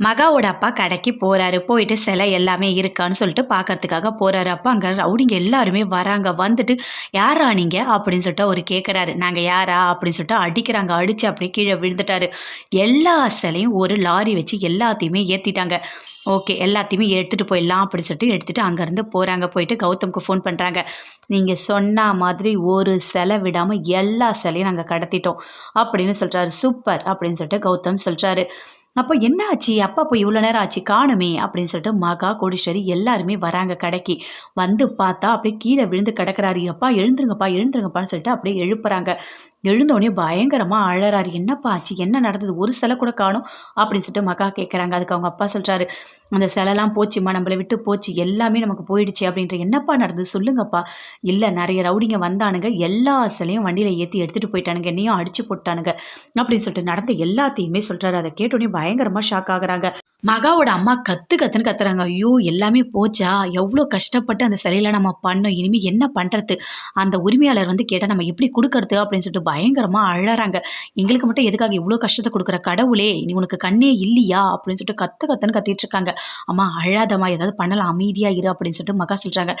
மகாவோட அப்பா கடைக்கு போறாரு. போயிட்டு சிலை எல்லாமே இருக்கான்னு சொல்லிட்டு பார்க்கறதுக்காக போறாரு. அப்போ அங்கே ரவுடிங்க எல்லாருமே வராங்க. வந்துட்டு யாரா நீங்க? அப்படின்னு சொல்லிட்டு அவர் கேட்குறாரு நாங்கள் யாரா? அப்படின்னு சொல்லிட்டு அடிக்கிறாங்க. அடிச்சு அப்படியே கீழே விழுந்துட்டாரு. எல்லா சிலையும் ஒரு லாரி வச்சு எல்லாத்தையுமே ஏற்றிட்டாங்க ஓகே எல்லாத்தையுமே எடுத்துகிட்டு போயிடலாம். அப்படின்னு சொல்லிட்டு எடுத்துகிட்டு அங்கேருந்து போகிறாங்க போயிட்டு கௌதம்க்கு ஃபோன் பண்ணுறாங்க நீங்கள் சொன்ன மாதிரி ஒரு சிலை விடாமல் எல்லா சிலையும் நாங்கள் கடத்திட்டோம். அப்படின்னு சொல்கிறாரு சூப்பர். அப்படின்னு சொல்லிட்டு கௌதம் சொல்கிறாரு அப்போ என்ன ஆச்சு அப்பா போய் இவ்வளோ நேரம் ஆச்சு காணுமே அப்படின்னு சொல்லிட்டு மகா கோடீஸ்வரி எல்லாருமே வராங்க கடைக்கு. வந்து பார்த்தா அப்படியே கீழே விழுந்து கிடக்கிறாரு. அப்பா எழுந்துருங்கப்பா எழுந்துருங்கப்பான்னு சொல்லிட்டு அப்படியே எழுப்புறாங்க. எழுந்தோடனே பயங்கரமாக அழறாரு. என்னப்பா ஆச்சு? என்ன நடந்தது? ஒரு சிலை கூட காணும் அப்படின்னு சொல்லிட்டு மகா கேட்குறாங்க அதுக்கு அவங்க அப்பா சொல்கிறாரு அந்த சிலைலாம் போச்சுமா நம்மளை விட்டு போச்சு எல்லாமே நமக்கு போயிடுச்சு அப்படின்ற என்னப்பா நடந்தது? சொல்லுங்கப்பா. இல்லை நிறைய ரவுடிங்க வந்தானுங்க எல்லா சிலையும் வண்டியில் ஏற்றி எடுத்துகிட்டு போயிட்டானுங்க என்னையும் அடிச்சு போட்டானுங்க அப்படின்னு சொல்லிட்டு நடந்த எல்லாத்தையுமே சொல்கிறாரு அதை கேட்டோடனே பயங்கரமாக ஷாக் ஆகுறாங்க. மகாவோட அம்மா கத்து கத்துன்னு கத்துறாங்க. ஐயோ எல்லாமே போச்சா? எவ்வளோ கஷ்டப்பட்டு அந்த சிலையில நம்ம பண்ணோம். இனிமேல் என்ன பண்ணுறது அந்த உரிமையாளர் வந்து கேட்டால் நம்ம எப்படி கொடுக்கறது? அப்படின்னு சொல்லிட்டு பயங்கரமாக அழறாங்க. எங்களுக்கு மட்டும் எதுக்காக இவ்வளோ கஷ்டத்தை கொடுக்குற கடவுளே? நீ உனக்கு கண்ணே இல்லையா? அப்படின்னு சொல்லிட்டு கத்து கத்துன்னு கத்திட்டு இருக்காங்க. அம்மா அழாதம்மா ஏதாவது பண்ணலாம். அமைதியாக இரு அப்படின்னு சொல்லிட்டு மகா சொல்கிறாங்க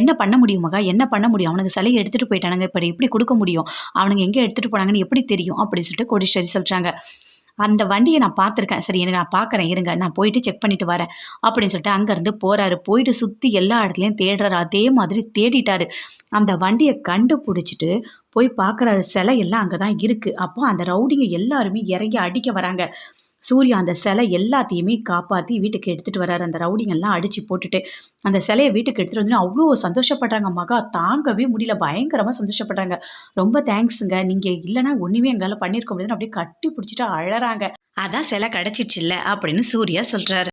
என்ன பண்ண முடியும் மகா? என்ன பண்ண முடியும்? அவனுக்கு சிலையை எடுத்துகிட்டு போயிட்டானுங்க. இப்போ எப்படி கொடுக்க முடியும்? அவனுங்க எங்கே எடுத்துகிட்டு போனாங்கன்னு எப்படி தெரியும்? அப்படின்னு சொல்லிட்டு கோடீஸ்வரி சொல்கிறாங்க அந்த வண்டியை நான் பார்த்துருக்கேன். சரி எனக்கு நான் பார்க்குறேன். இருங்க நான் போயிட்டு செக் பண்ணிட்டு வரேன். அப்படின்னு சொல்லிட்டு அங்கேருந்து போகிறாரு போயிட்டு சுற்றி எல்லா இடத்துலையும் தேடுறாரு. அதே மாதிரி தேடிட்டாரு. அந்த வண்டியை கண்டுபிடிச்சிட்டு போய் பார்க்குறாரு. சிலை எல்லாம் அங்கே தான் இருக்குது அப்போ அந்த ரவுடிங்க எல்லாருமே இறங்கி அடிக்க வராங்க. சூர்யா அந்த சிலை எல்லாத்தையுமே காப்பாற்றி வீட்டுக்கு எடுத்துகிட்டு வராரு அந்த ரவுடிங்கெல்லாம் அடித்து போட்டுட்டு அந்த சிலையை வீட்டுக்கு எடுத்துகிட்டு வந்து அவ்வளோ சந்தோஷப்படுறாங்க. மகா தாங்கவே முடியல. பயங்கரமாக சந்தோஷப்படுறாங்க. ரொம்ப தேங்க்ஸுங்க. நீங்கள் இல்லைனா ஒன்றுமே எங்களால் பண்ணியிருக்க முடியாதுன்னு அப்படியே கட்டி பிடிச்சிட்டு அழறாங்க. அதான் சிலை கிடச்சிச்சு இல்லை அப்படின்னு சூர்யா சொல்கிறாரு